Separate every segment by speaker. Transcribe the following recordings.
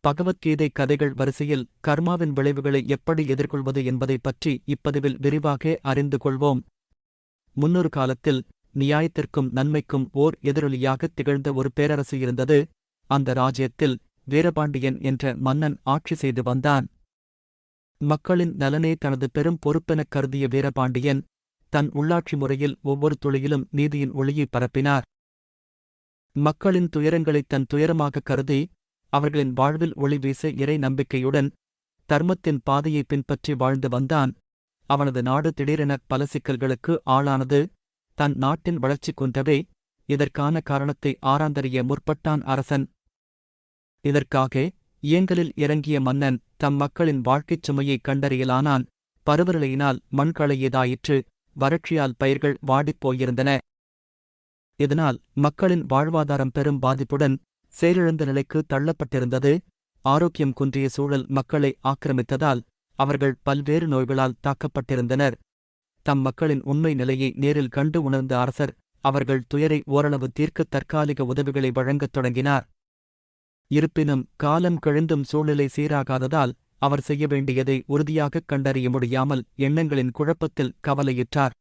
Speaker 1: பகவத்கீதை கதைகள் வரிசையில் கர்மாவின் விளைவுகளை எப்படி எதிர்கொள்வது என்பதைப் பற்றி இப்பதிவில் விரிவாக அறிந்து கொள்வோம். முன்னொரு காலத்தில் நியாயத்திற்கும் நன்மைக்கும் ஓர் எதிரொலியாகத் திகழ்ந்த ஒரு பேரரசு இருந்தது. அந்த ராஜ்யத்தில் வீரபாண்டியன் என்ற மன்னன் ஆட்சி செய்து வந்தான். மக்களின் நலனே தனது பெரும் பொறுப்பெனக் கருதிய வீரபாண்டியன் தன் உள்ளாட்சி முறையில் ஒவ்வொரு துளியிலும் நீதியின் ஒளியைப் பரப்பினார். மக்களின் துயரங்களைத் தன் துயரமாகக் கருதி அவர்களின் வாழ்வில் ஒளி வீச இறை நம்பிக்கையுடன் தர்மத்தின் பாதையை பின்பற்றி வாழ்ந்து வந்தான். அவனது நாடு திடீரென பல சிக்கல்களுக்கு ஆளானது. தன் நாட்டின் வளர்ச்சி குன்றவே இதற்கான காரணத்தை ஆராந்தறிய முற்பட்டான் அரசன். இதற்காக இயங்கலில் இறங்கிய மன்னன் தம் மக்களின் வாழ்க்கைச் சுமையைக் கண்டறியலானான். பருவநிலையினால் மண்களையதாயிற்று வறட்சியால் பயிர்கள் வாடிப்போயிருந்தன இதனால் மக்களின் வாழ்வாதாரம் பெரும் பாதிப்புடன் செயலிழந்த நிலைக்கு தள்ளப்பட்டிருந்தது. ஆரோக்கியம் குன்றிய சூழல் மக்களை ஆக்கிரமித்ததால் அவர்கள் பல்வேறு நோய்களால் தாக்கப்பட்டிருந்தனர். தம் மக்களின் உண்மை நிலையை நேரில் கண்டு உணர்ந்த அரசர் அவர்கள் துயரை ஓரளவு தீர்க்க தற்காலிக உதவிகளை வழங்கத் தொடங்கினார். இருப்பினும் காலம் கழிந்தும் சூழ்நிலை சீராகாததால் அவர் செய்ய வேண்டியதை உறுதியாகக் கண்டறிய முடியாமல் எண்ணங்களின் குழப்பத்தில் கவலையிற்றார்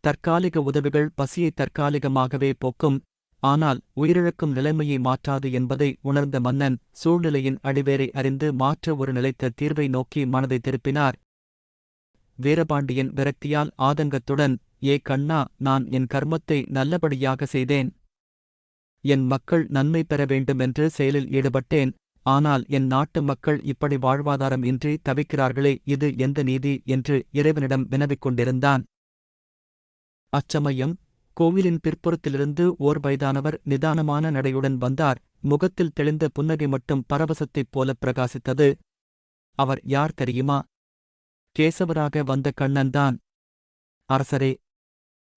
Speaker 1: தற்காலிக உதவிகள் பசியை தற்காலிகமாகவே போக்கும் ஆனால் உயிரிழக்கும் நிலைமையை மாற்றாது என்பதை உணர்ந்த மன்னன் சூழ்நிலையின் அடிவேரை அறிந்து மாற்ற ஒரு நிலைத்த தீர்வை நோக்கி மனதை திருப்பினார். வீரபாண்டியன் விரக்தியால் ஆதங்கத்துடன் ஏ கண்ணா நான் என் கர்மத்தை நல்லபடியாக செய்தேன். என் மக்கள் நன்மை பெற வேண்டுமென்று செயலில் ஈடுபட்டேன். ஆனால் என் நாட்டு மக்கள் இப்படி வாழ்வாதாரம் இன்றி தவிக்கிறார்களே இது எந்த நீதி? என்று இறைவனிடம் வினவிக் கொண்டிருந்தான் அச்சமயம் கோவிலின் பிற்புறத்திலிருந்து ஓர் வயதானவர் நிதானமான நடையுடன் வந்தார். முகத்தில் தெளிந்த புன்னகை மட்டும் பரவசத்தைப் போலப் பிரகாசித்தது. அவர் யார் தெரியுமா? கேசவராக வந்த கண்ணன்தான் அரசரே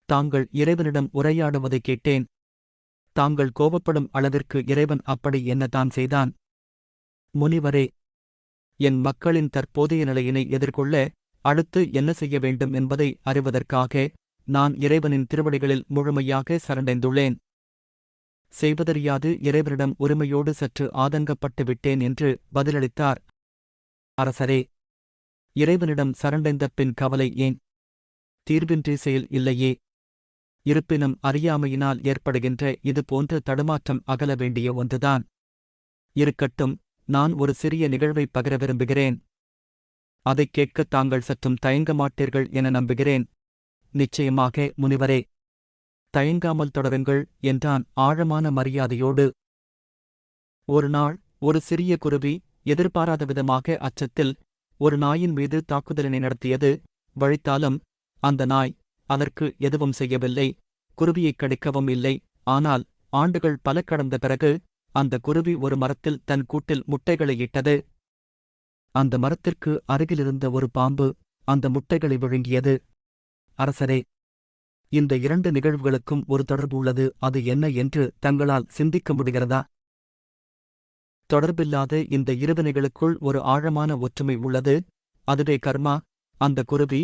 Speaker 1: தாங்கள் இறைவனிடம் உரையாடுவதைக் கேட்டேன். தாங்கள் கோபப்படும் அளவிற்கு இறைவன் அப்படி என்னதான் செய்தான்? முனிவரே என் மக்களின் தற்போதைய நிலையினை எதிர்கொள்ள அடுத்து என்ன செய்ய வேண்டும் என்பதை அறிவதற்காக நான் இறைவனின் திருவடிகளில் முழுமையாக சரண்டைந்துள்ளேன். செய்வதறியாது இறைவனிடம் உரிமையோடு சற்று ஆதங்கப்பட்டு விட்டேன் என்று பதிலளித்தார். அரசரே இறைவனிடம் சரண்டைந்த பின் கவலை ஏன்? தீர்வின்றி செயல் இல்லையே. இருப்பினும் அறியாமையினால் ஏற்படுகின்ற இது போன்ற தடுமாற்றம் அகல வேண்டிய ஒன்றுதான். இருக்கட்டும் நான் ஒரு சிறிய நிகழ்வை பகிர விரும்புகிறேன். அதைக் கேட்கத் தாங்கள் சற்றும் தயங்க மாட்டீர்கள் என நம்புகிறேன். நிச்சயமாக முனிவரே. தயங்காமல் தொடருங்கள் என்றான் ஆழமான மரியாதையோடு. ஒரு நாள் ஒரு சிறிய குருவி எதிர்பாராத விதமாக அச்சத்தில் ஒரு நாயின் மீது தாக்குதலினை நடத்தியது. வழித்தாலும் அந்த நாய் அதற்கு எதுவும் செய்யவில்லை. குருவியைக் கடிக்கவும் இல்லை. ஆனால் ஆண்டுகள் பல கடந்த பிறகு அந்த குருவி ஒரு மரத்தில் தன் கூட்டில் முட்டைகளை இட்டது. அந்த மரத்திற்கு அருகிலிருந்த ஒரு பாம்பு அந்த முட்டைகளை விழுங்கியது. அரசரே இந்த இரண்டு நிகழ்வுகளுக்கும் ஒரு தொடர்பு உள்ளது. அது என்ன என்று தங்களால் சிந்திக்க முடிகிறதா? தொடர்பில்லாத இந்த இருவினைகளுக்குள் ஒரு ஆழமான ஒற்றுமை உள்ளது. அதுவே கர்மா. அந்த குருவி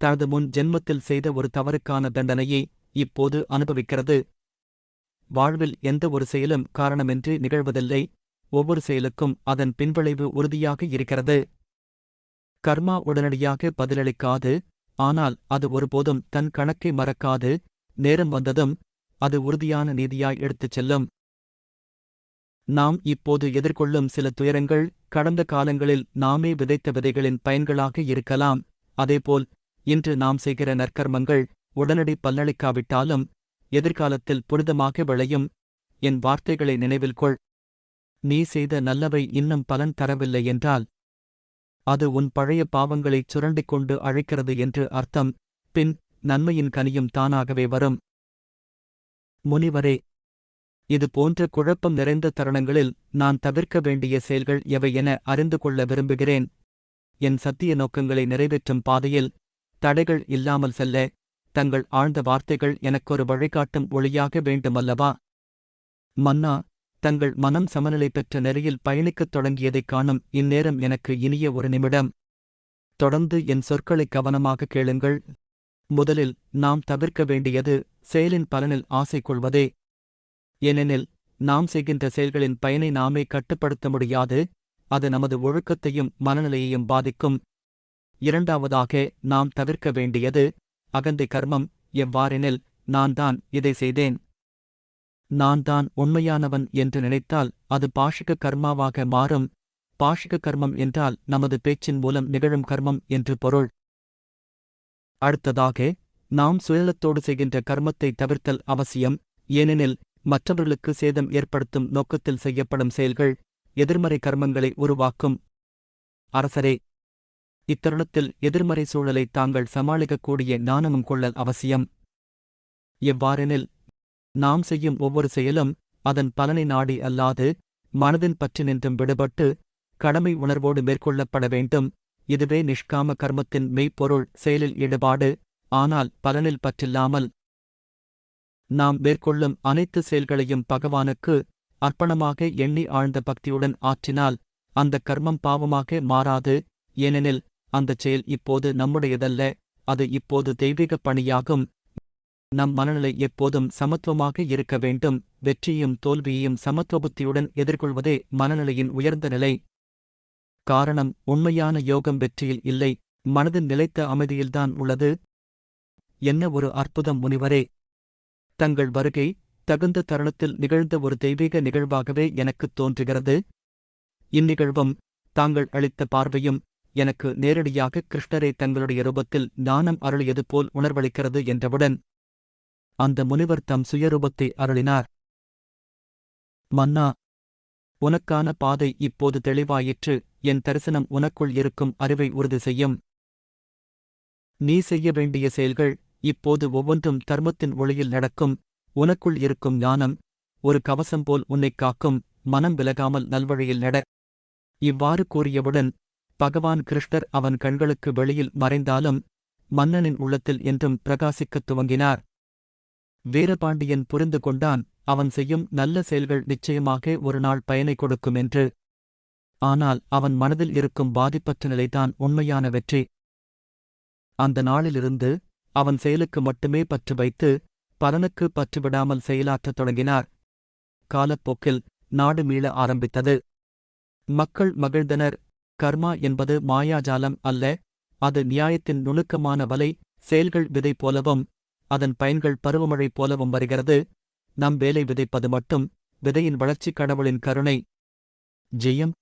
Speaker 1: தனது முன் ஜென்மத்தில் செய்த ஒரு தவறுக்கான தண்டனையை இப்போது அனுபவிக்கிறது. வாழ்வில் எந்த ஒரு செயலும் காரணமின்றி நிகழ்வதில்லை. ஒவ்வொரு செயலுக்கும் அதன் பின்விளைவு உறுதியாக இருக்கிறது. கர்மா உடனடியாக பதிலளிக்காது. ஆனால் அது ஒருபோதும் தன் கணக்கை மறக்காது. நேரம் வந்ததும் அது உறுதியான நீதியாய் எடுத்துச் செல்லும். நாம் இப்போது எதிர்கொள்ளும் சில துயரங்கள் கடந்த காலங்களில் நாமே விதைத்த விதைகளின் பயன்களாக இருக்கலாம். அதேபோல் இன்று நாம் செய்கிற நற்கர்மங்கள் உடனடி பல்லளிக்காவிட்டாலும் எதிர்காலத்தில் புனிதமாக விளையும். என் வார்த்தைகளை நினைவில் கொள். நீ செய்த நல்லவை இன்னும் பலன் தரவில்லை என்றால் அது உன் பழைய பாவங்களைச் சுரண்டிக் கொண்டு அழைக்கிறது என்று அர்த்தம். பின் நன்மையின் கனியும் தானாகவே வரும். முனிவரே இது போன்ற குழப்பம் நிறைந்த தருணங்களில் நான் தவிர்க்க வேண்டிய செயல்கள் எவை என அறிந்து கொள்ள விரும்புகிறேன். என் சத்திய நோக்கங்களை நிறைவேற்றும் பாதையில் தடைகள் இல்லாமல் செல்ல தங்கள் ஆழ்ந்த வார்த்தைகள் எனக்கொரு வழிகாட்டும் ஒளியாக வேண்டுமல்லவா? மன்னா தங்கள் மனம் சமநிலை பெற்ற நிலையில் பயணிக்கத் தொடங்கியதைக் காணும் இந்நேரம் எனக்கு இனிய ஒரு நிமிடம். தொடர்ந்து என் சொற்களை கவனமாக கேளுங்கள். முதலில் நாம் தவிர்க்க வேண்டியது செயலின் பலனில் ஆசை கொள்வதே. ஏனெனில் நாம் செய்கின்ற செயல்களின் பயனை நாமே கட்டுப்படுத்த முடியாது. அது நமது ஒழுக்கத்தையும் மனநிலையையும் பாதிக்கும். இரண்டாவதாக நாம் தவிர்க்க வேண்டியது அகந்தை கர்மம். எவ்வாறெனில் நான் தான் இதை செய்தேன். நான் தான் உண்மையானவன் என்று நினைத்தால் அது பாஷிக கர்மாவாக மாறும். பாஷிக கர்மம் என்றால் நமது பேச்சின் மூலம் நிகழும் கர்மம் என்று பொருள். அடுத்ததாக நாம் சுயலத்தோடு செய்கின்ற கர்மத்தை தவிர்த்தல் அவசியம். ஏனெனில் மற்றவர்களுக்கு சேதம் ஏற்படுத்தும் நோக்கத்தில் செய்யப்படும் செயல்கள் எதிர்மறை கர்மங்களை உருவாக்கும். அரசரே இத்தருணத்தில் எதிர்மறை சூழலை தாங்கள் சமாளிக்கக்கூடிய ஞானமும் கொள்ளல் அவசியம். எவ்வாறெனில் நாம் செய்யும் ஒவ்வொரு செயலும் அதன் பலனை நாடி அல்லாது மனதின் பற்றி நின்றும் விடுபட்டு கடமை உணர்வோடு மேற்கொள்ளப்பட வேண்டும். இதுவே நிஷ்காம கர்மத்தின் மெய்ப்பொருள் செயலில் ஈடுபாடு. ஆனால் பலனில் பற்றில்லாமல் நாம் மேற்கொள்ளும் அனைத்து செயல்களையும் பகவானுக்கு அர்ப்பணமாக எண்ணி ஆழ்ந்த பக்தியுடன் ஆற்றினால் அந்த கர்மம் பாவமாக மாறாது. ஏனெனில் அந்தச் செயல் இப்போது நம்முடையதல்ல அது இப்போது தெய்வீகப் பணியாகும். நம் மனநிலை எப்போதும் சமத்துவமாக இருக்க வேண்டும். வெற்றியும் தோல்வியையும் சமத்துவபுத்தியுடன் எதிர்கொள்வதே மனநிலையின் உயர்ந்த நிலை. காரணம் உண்மையான யோகம் வெற்றியில் இல்லை. மனதின் நிலைத்த அமைதியில்தான் உள்ளது. என்ன ஒரு அற்புதம் முனிவரே! தங்கள் வருகை தகுந்த தருணத்தில் நிகழ்ந்த ஒரு தெய்வீக நிகழ்வாகவே எனக்குத் தோன்றுகிறது. இந்நிகழ்வும் தாங்கள் அளித்த பார்வையும் எனக்கு நேரடியாக கிருஷ்ணரை தங்களுடைய ரூபத்தில் ஞானம் அருளியது போல் உணர்வளிக்கிறது என்றவுடன் அந்த முனிவர் தம் சுயரூபத்தை அருளினார். மன்னா உனக்கான பாதை இப்போது தெளிவாயிற்று. என் தரிசனம் உனக்குள் இருக்கும் அறிவை உறுதி செய்யும். நீ செய்ய வேண்டிய செயல்கள் இப்போது ஒவ்வொன்றும் தர்மத்தின் ஒளியில் நடக்கும். உனக்குள் இருக்கும் ஞானம் ஒரு கவசம் போல் உன்னைக் காக்கும். மனம் விலகாமல் நல்வழியில் நட இவ்வாறு கூறியவுடன் பகவான் கிருஷ்ணர் அவன் கண்களுக்கு வெளியில் மறைந்தாலும் மன்னனின் உள்ளத்தில் என்றும் பிரகாசிக்கத் துவங்கினார். வீரபாண்டியன் புரிந்து கொண்டான் அவன் செய்யும் நல்ல செயல்கள் நிச்சயமாக ஒரு நாள் பயனை கொடுக்கும் என்று. ஆனால் அவன் மனதில் இருக்கும் பாதிப்பற்ற நிலைதான் உண்மையான வெற்றி. அந்த நாளிலிருந்து அவன் செயலுக்கு மட்டுமே பற்று வைத்து பலனுக்கு பற்றுவிடாமல் செயலாற்றத் தொடங்கினார். காலப்போக்கில் நாடு மீள ஆரம்பித்தது. மக்கள் மகிழ்ந்தனர். கர்மா என்பது மாயாஜாலம் அல்ல அது நியாயத்தின் நுணுக்கமான வலை செயல்கள் விதை போலவும் அதன் பயன்கள் பருவமழை போலவும் வருகிறது. நம் வேலை விதைப்பது மட்டும் விதையின் வளர்ச்சி கடவுளின் கருணை. ஜெயம்.